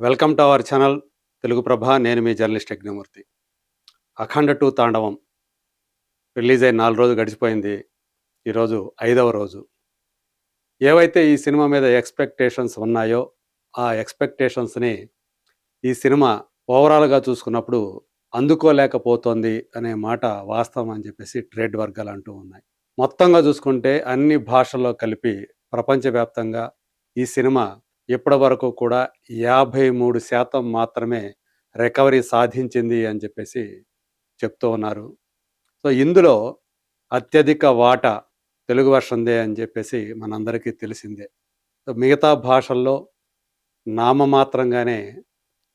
Welcome to our channel. Telugu Prabha నేను మీ journalist Yagnamurthy Akhanda two Tandavam release అయిన నాలుగు రోజులు గడిచిపోయింది. ఈరోజు ఐదవ రోజు. ఏవైతే ఈ సినిమా మీద ఎక్స్పెక్టేషన్స్ ఉన్నాయో ఆ ఎక్స్పెక్టేషన్స్ని ఈ సినిమా ఓవరాల్గా చూసుకున్నప్పుడు అందుకోలేకపోతోంది అనే మాట వాస్తవం అని చెప్పేసి ట్రేడ్ వర్గాలు అంటూ ఉన్నాయి. మొత్తంగా చూసుకుంటే అన్ని భాషల్లో కలిపి ప్రపంచవ్యాప్తంగా ఈ సినిమా ఇప్పటి వరకు కూడా యాభై మూడు శాతం మాత్రమే రికవరీ సాధించింది అని చెప్పేసి చెప్తూ ఉన్నారు. సో ఇందులో అత్యధిక వాటా తెలుగు వర్షందే అని చెప్పేసి మనందరికీ తెలిసిందే. సో మిగతా భాషల్లో నామమాత్రంగానే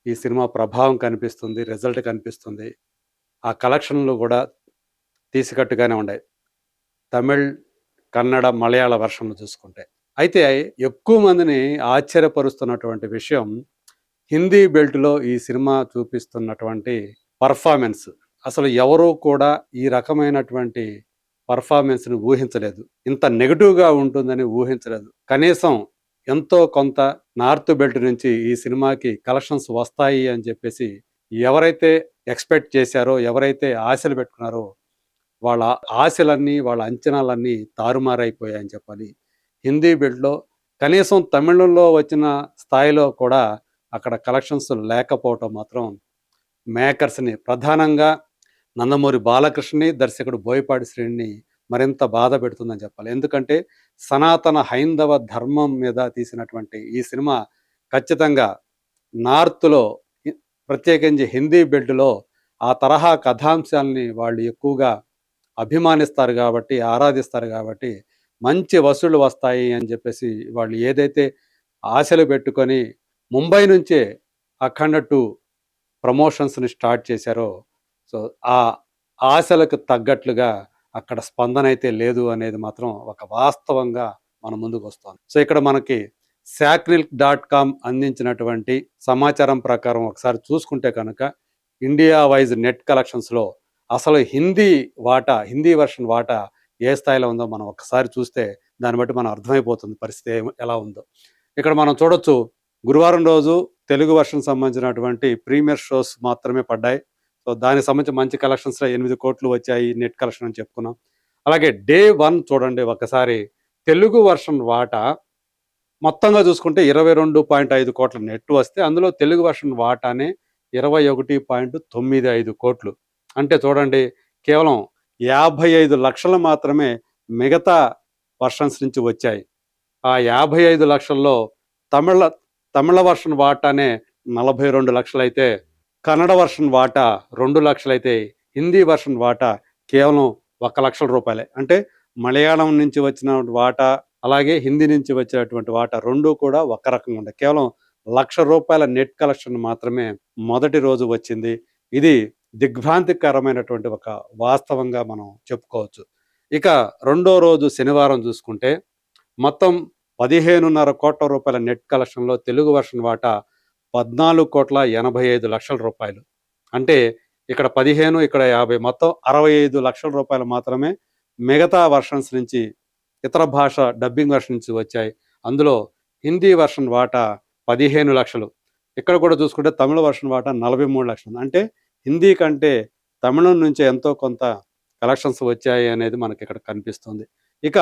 ఈ సినిమా ప్రభావం కనిపిస్తుంది రిజల్ట్ కనిపిస్తుంది. ఆ కలెక్షన్లు కూడా తీసికట్టుగానే ఉన్నాయి తమిళ్ కన్నడ మలయాళ వర్షన్లు చూసుకుంటే. అయితే ఎక్కువ మందిని ఆశ్చర్యపరుస్తున్నటువంటి విషయం హిందీ బెల్ట్లో ఈ సినిమా చూపిస్తున్నటువంటి పర్ఫార్మెన్స్. అసలు ఎవరూ కూడా ఈ రకమైనటువంటి పర్ఫార్మెన్స్ని ఊహించలేదు. ఇంత నెగిటివ్గా ఉంటుందని ఊహించలేదు. కనీసం ఎంతో కొంత నార్త్ బెల్ట్ నుంచి ఈ సినిమాకి కలెక్షన్స్ వస్తాయి అని చెప్పేసి ఎవరైతే ఎక్స్పెక్ట్ చేశారో ఎవరైతే ఆశలు పెట్టుకున్నారో వాళ్ళ ఆశలన్నీ వాళ్ళ అంచనాలన్నీ తారుమారైపోయాయని చెప్పాలి. హిందీ బెల్ట్లో కనీసం తమిళంలో వచ్చిన స్థాయిలో కూడా అక్కడ కలెక్షన్స్ లేకపోవటం మాత్రం మేకర్స్ని ప్రధానంగా నందమూరి బాలకృష్ణని దర్శకుడు బోయపాటి శ్రేణిని మరింత బాధ పెడుతుందని చెప్పాలి. ఎందుకంటే సనాతన హైందవ ధర్మం మీద తీసినటువంటి ఈ సినిమా ఖచ్చితంగా నార్త్లో ప్రత్యేకించి హిందీ బెల్ట్లో ఆ తరహా కథాంశాలని వాళ్ళు ఎక్కువగా అభిమానిస్తారు కాబట్టి ఆరాధిస్తారు కాబట్టి మంచి వసూళ్ళు వస్తాయి అని చెప్పేసి వాళ్ళు ఏదైతే ఆశలు పెట్టుకొని ముంబై నుంచే అఖండ టూ ప్రమోషన్స్ని స్టార్ట్ చేశారో సో ఆ ఆశలకు తగ్గట్లుగా అక్కడ స్పందన అయితే లేదు అనేది మాత్రం ఒక వాస్తవంగా మన ముందుకు వస్తుంది. సో ఇక్కడ మనకి శాక్రిల్క్ డాట్ కామ్ అందించినటువంటి సమాచారం ప్రకారం ఒకసారి చూసుకుంటే కనుక ఇండియా వైజ్ నెట్ కలెక్షన్స్లో అసలు హిందీ వాటా హిందీ వర్షన్ వాటా ఏ స్థాయిలో ఉందో మనం ఒకసారి చూస్తే దాన్ని బట్టి మనం అర్థమైపోతుంది పరిస్థితి ఎలా ఉందో. ఇక్కడ మనం చూడొచ్చు గురువారం రోజు తెలుగు వర్షన్ సంబంధించినటువంటి ప్రీమియర్ షోస్ మాత్రమే పడ్డాయి. సో దానికి సంబంధించి మంచి కలెక్షన్స్లో ఎనిమిది కోట్లు వచ్చాయి నెట్ కలెక్షన్ అని చెప్పుకున్నాం. అలాగే డే వన్ చూడండి ఒకసారి తెలుగు వర్షన్ వాటా మొత్తంగా చూసుకుంటే ఇరవై రెండు పాయింట్ ఐదు కోట్ల నెట్ వస్తే అందులో తెలుగు వర్షన్ వాటానే ఇరవై ఒకటి పాయింట్ తొమ్మిది ఐదు కోట్లు. అంటే చూడండి కేవలం యాభై ఐదు లక్షలు మాత్రమే మిగతా వర్షన్స్ నుంచి వచ్చాయి. ఆ యాభై ఐదు లక్షల్లో తమిళ తమిళ వర్షన్ వాటానే నలభై రెండు లక్షలైతే కన్నడ వర్షన్ వాటా రెండు లక్షలైతే హిందీ వర్షన్ వాటా కేవలం ఒక లక్షల రూపాయలే. అంటే మలయాళం నుంచి వచ్చిన వాటా అలాగే హిందీ నుంచి వచ్చినటువంటి వాటా రెండు కూడా ఒక రకంగా ఉంటాయి కేవలం లక్ష రూపాయల నెట్ కలెక్షన్ మాత్రమే మొదటి రోజు వచ్చింది. ఇది దిగ్భ్రాంతికరమైనటువంటి ఒక వాస్తవంగా మనం చెప్పుకోవచ్చు. ఇక రెండో రోజు శనివారం చూసుకుంటే మొత్తం పదిహేనున్నర కోట్ల రూపాయల నెట్ కలెక్షన్లో తెలుగు వర్షన్ వాటా పద్నాలుగు కోట్ల ఎనభై ఐదు లక్షల రూపాయలు. అంటే ఇక్కడ పదిహేను ఇక్కడ యాభై మొత్తం అరవై ఐదు లక్షల రూపాయలు మాత్రమే మిగతా వర్షన్స్ నుంచి ఇతర భాష డబ్బింగ్ వర్షన్ నుంచి వచ్చాయి. అందులో హిందీ వర్షన్ వాటా పదిహేను లక్షలు. ఇక్కడ కూడా చూసుకుంటే తమిళ వర్షన్ వాటా నలభై మూడు లక్షలు. అంటే హిందీ కంటే తమిళం నుంచి ఎంతో కొంత కలెక్షన్స్ వచ్చాయి అనేది మనకి ఇక్కడ కనిపిస్తుంది. ఇక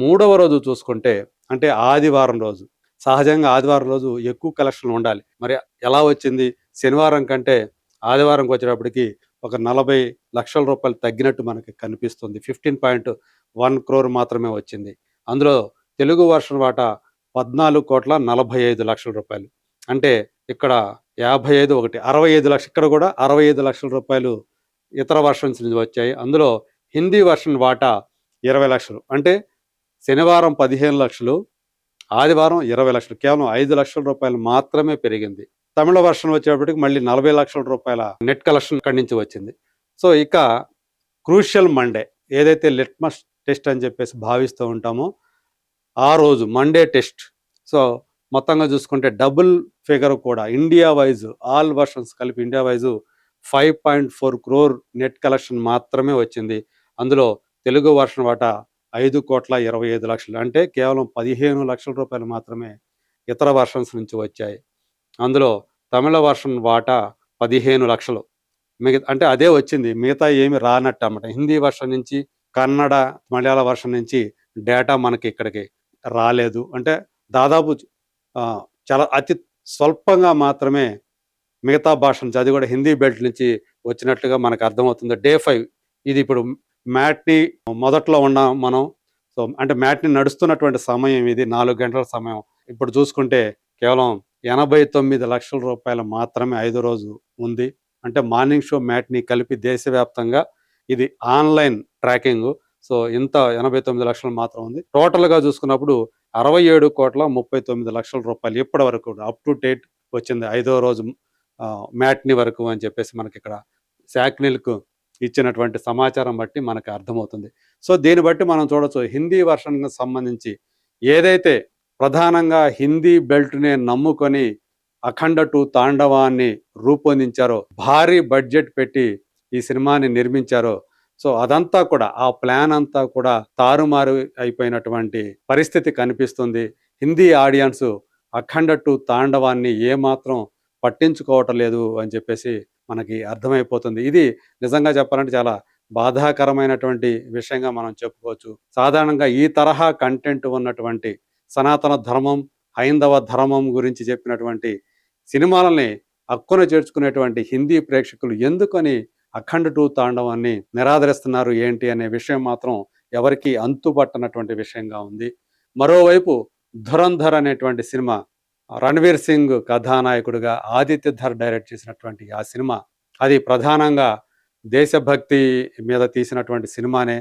మూడవ రోజు చూసుకుంటే అంటే ఆదివారం రోజు సహజంగా ఆదివారం రోజు ఎక్కువ కలెక్షన్లు ఉండాలి. మరి ఎలా వచ్చింది? శనివారం కంటే ఆదివారంకి వచ్చేటప్పటికి ఒక నలభై లక్షల రూపాయలు తగ్గినట్టు మనకి కనిపిస్తుంది. ఫిఫ్టీన్ పాయింట్ వన్ క్రోర్ మాత్రమే వచ్చింది. అందులో తెలుగు వర్షన్ వాటా పద్నాలుగు కోట్ల నలభై ఐదు లక్షల రూపాయలు. అంటే ఇక్కడ యాభై ఐదు ఒకటి అరవై ఐదు లక్షలు ఇక్కడ కూడా అరవై ఐదు లక్షల రూపాయలు ఇతర వర్షన్స్ నుంచి వచ్చాయి. అందులో హిందీ వర్షన్ వాటా ఇరవై లక్షలు అంటే శనివారం పదిహేను లక్షలు ఆదివారం ఇరవై లక్షలు కేవలం ఐదు లక్షల రూపాయలు మాత్రమే పెరిగింది. తమిళ వర్షన్ వచ్చేటప్పటికి మళ్ళీ నలభై లక్షల రూపాయల నెట్ కలెక్షన్ ఇక్కడి నుంచి వచ్చింది. సో ఇక క్రూషియల్ మండే ఏదైతే లిట్మస్ టెస్ట్ అని చెప్పేసి భావిస్తూ ఉంటామో ఆ రోజు మండే టెస్ట్. సో మొత్తంగా చూసుకుంటే డబుల్ ఫిగర్ కూడా ఇండియా వైజ్ ఆల్ వర్షన్స్ కలిపి India wise five point four crore net collection మాత్రమే వచ్చింది. అందులో తెలుగు వర్షన్ వాటా ఐదు కోట్ల ఇరవై ఐదు లక్షలు. అంటే కేవలం పదిహేను లక్షల రూపాయలు మాత్రమే ఇతర వర్షన్స్ నుంచి వచ్చాయి. అందులో తమిళ వర్షన్ వాటా పదిహేను లక్షలు. మిగతా అంటే అదే వచ్చింది. మిగతా ఏమి రానట్టు అన్నమాట. హిందీ వర్షన్ నుంచి కన్నడ మలయాళ వర్షన్ నుంచి డేటా మనకి ఇక్కడికి రాలేదు. అంటే దాదాపు చాలా అతి స్వల్పంగా మాత్రమే మిగతా భాష నుంచి అది కూడా హిందీ బెల్ట్ నుంచి వచ్చినట్లుగా మనకు అర్థమవుతుంది. డే ఫైవ్ ఇది ఇప్పుడు మ్యాట్ని మొదట్లో ఉన్నాం మనం సో అంటే మ్యాట్ని నడుస్తున్నటువంటి సమయం ఇది నాలుగు గంటల సమయం. ఇప్పుడు చూసుకుంటే కేవలం ఎనభై తొమ్మిది లక్షల రూపాయలు మాత్రమే ఐదో రోజు ఉంది. అంటే మార్నింగ్ షో మ్యాట్ని కలిపి దేశవ్యాప్తంగా ఇది ఆన్లైన్ ట్రాకింగ్. సో ఇంత ఎనభై తొమ్మిది లక్షలు మాత్రం ఉంది. టోటల్గా చూసుకున్నప్పుడు అరవై ఏడు కోట్ల ముప్పై తొమ్మిది లక్షల రూపాయలు ఇప్పటి వరకు అప్ టు డేట్ వచ్చింది. ఐదో రోజు మ్యాట్ని వరకు అని చెప్పేసి మనకి ఇక్కడ శాక్నిల్కు ఇచ్చినటువంటి సమాచారం బట్టి మనకు అర్థమవుతుంది. సో దీన్ని బట్టి మనం చూడొచ్చు హిందీ వర్షన్కి సంబంధించి ఏదైతే ప్రధానంగా హిందీ బెల్ట్నే నమ్ముకొని అఖండ టూ తాండవాన్ని రూపొందించారో భారీ బడ్జెట్ పెట్టి ఈ సినిమాని నిర్మించారో సో అదంతా కూడా ఆ ప్లాన్ అంతా కూడా తారుమారు అయిపోయినటువంటి పరిస్థితి కనిపిస్తుంది. హిందీ ఆడియన్స్ అఖండ టూ తాండవాన్ని ఏమాత్రం పట్టించుకోవటం లేదు అని చెప్పేసి మనకి అర్థమైపోతుంది. ఇది నిజంగా చెప్పాలంటే చాలా బాధాకరమైనటువంటి విషయంగా మనం చెప్పుకోవచ్చు. సాధారణంగా ఈ తరహా కంటెంట్ ఉన్నటువంటి సనాతన ధర్మం హైందవ ధర్మం గురించి చెప్పినటువంటి సినిమాలని హక్కున చేర్చుకునేటువంటి హిందీ ప్రేక్షకులు ఎందుకని అఖండ టూ తాండవాన్ని నిరాదరిస్తున్నారు ఏంటి అనే విషయం మాత్రం ఎవరికి అంతుపట్టనటువంటి విషయంగా ఉంది. మరోవైపు ధురంధర్ అనేటువంటి సినిమా రణ్వీర్ సింగ్ కథానాయకుడిగా ఆదిత్య ధర్ డైరెక్ట్ చేసినటువంటి ఆ సినిమా అది ప్రధానంగా దేశభక్తి మీద తీసినటువంటి సినిమానే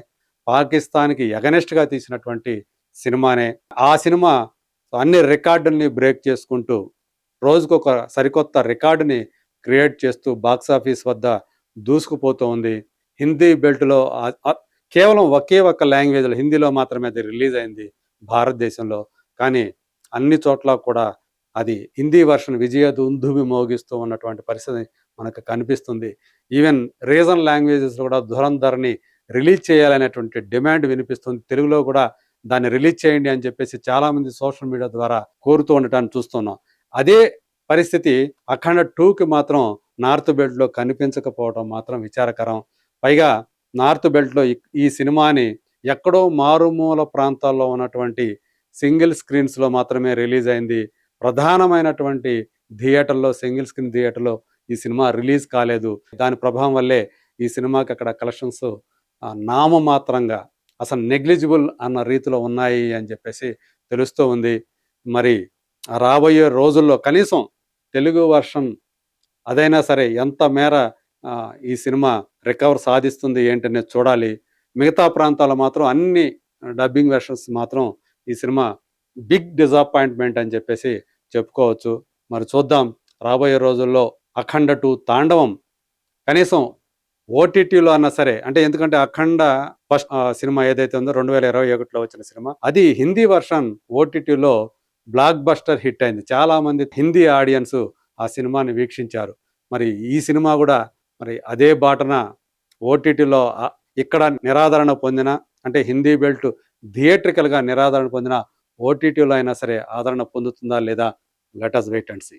పాకిస్తాన్కి ఎగనెస్ట్గా తీసినటువంటి సినిమానే. ఆ సినిమా అన్ని రికార్డుల్ని బ్రేక్ చేసుకుంటూ రోజుకొక సరికొత్త రికార్డుని క్రియేట్ చేస్తూ బాక్సాఫీస్ వద్ద దూసుకుపోతూ ఉంది హిందీ బెల్ట్లో కేవలం ఒకే ఒక్క లాంగ్వేజ్లో హిందీలో మాత్రమే అది రిలీజ్ అయింది భారతదేశంలో. కానీ అన్ని చోట్ల కూడా అది హిందీ వర్షన్ విజయ దుందుబి మోగిస్తూ ఉన్నటువంటి పరిస్థితి మనకు కనిపిస్తుంది. ఈవెన్ రీజన్ లాంగ్వేజెస్ కూడా ధురంధర్ని రిలీజ్ చేయాలనేటువంటి డిమాండ్ వినిపిస్తుంది. తెలుగులో కూడా దాన్ని రిలీజ్ చేయండి అని చెప్పేసి చాలామంది సోషల్ మీడియా ద్వారా కోరుతూ ఉండటాన్ని చూస్తున్నాం. అదే పరిస్థితి అఖండ టూకి మాత్రం నార్త్ బెల్ట్లో కనిపించకపోవడం మాత్రం విచారకరం. పైగా నార్త్ బెల్ట్లో ఈ- ఈ సినిమాని ఎక్కడో మారుమూల ప్రాంతాల్లో ఉన్నటువంటి సింగిల్ స్క్రీన్స్లో మాత్రమే రిలీజ్ అయింది. ప్రధానమైనటువంటి థియేటర్లో సింగిల్ స్క్రీన్ థియేటర్లో ఈ సినిమా రిలీజ్ కాలేదు. దాని ప్రభావం వల్లే ఈ సినిమాకి అక్కడ కలెక్షన్స్ నామమాత్రంగా అసలు నెగ్లిజిబుల్ అన్న రీతిలో ఉన్నాయి అని చెప్పేసి తెలుస్తూ ఉంది. మరి రాబోయే రోజుల్లో కనీసం తెలుగు వర్షన్ అదైనా సరే ఎంత మేర ఈ సినిమా రికవర్ సాధిస్తుంది ఏంటనేది చూడాలి. మిగతా ప్రాంతాల్లో మాత్రం అన్ని డబ్బింగ్ వెర్షన్స్ మాత్రం ఈ సినిమా బిగ్ డిజపాయింట్మెంట్ అని చెప్పేసి చెప్పుకోవచ్చు. మరి చూద్దాం. రాబోయే రోజుల్లో అఖండ టూ తాండవం కనీసం ఓటీటీలో అన్నా సరే అంటే ఎందుకంటే అఖండ ఫస్ట్ సినిమా ఏదైతే ఉందో రెండు వేల ఇరవై ఒకటిలో వచ్చిన సినిమా అది హిందీ వర్షన్ ఓటీటీలో బ్లాక్ బస్టర్ హిట్ అయింది. చాలామంది హిందీ ఆడియన్స్ ఆ సినిమాని వీక్షించారు. మరి ఈ సినిమా కూడా మరి అదే బాటన ఓటీటీలో ఇక్కడ నిరాదరణ పొందిన అంటే హిందీ బెల్ట్ థియేట్రికల్గా నిరాదరణ పొందిన ఓటీటీలో అయినా సరే ఆదరణ పొందుతుందా లేదా? Let us wait and see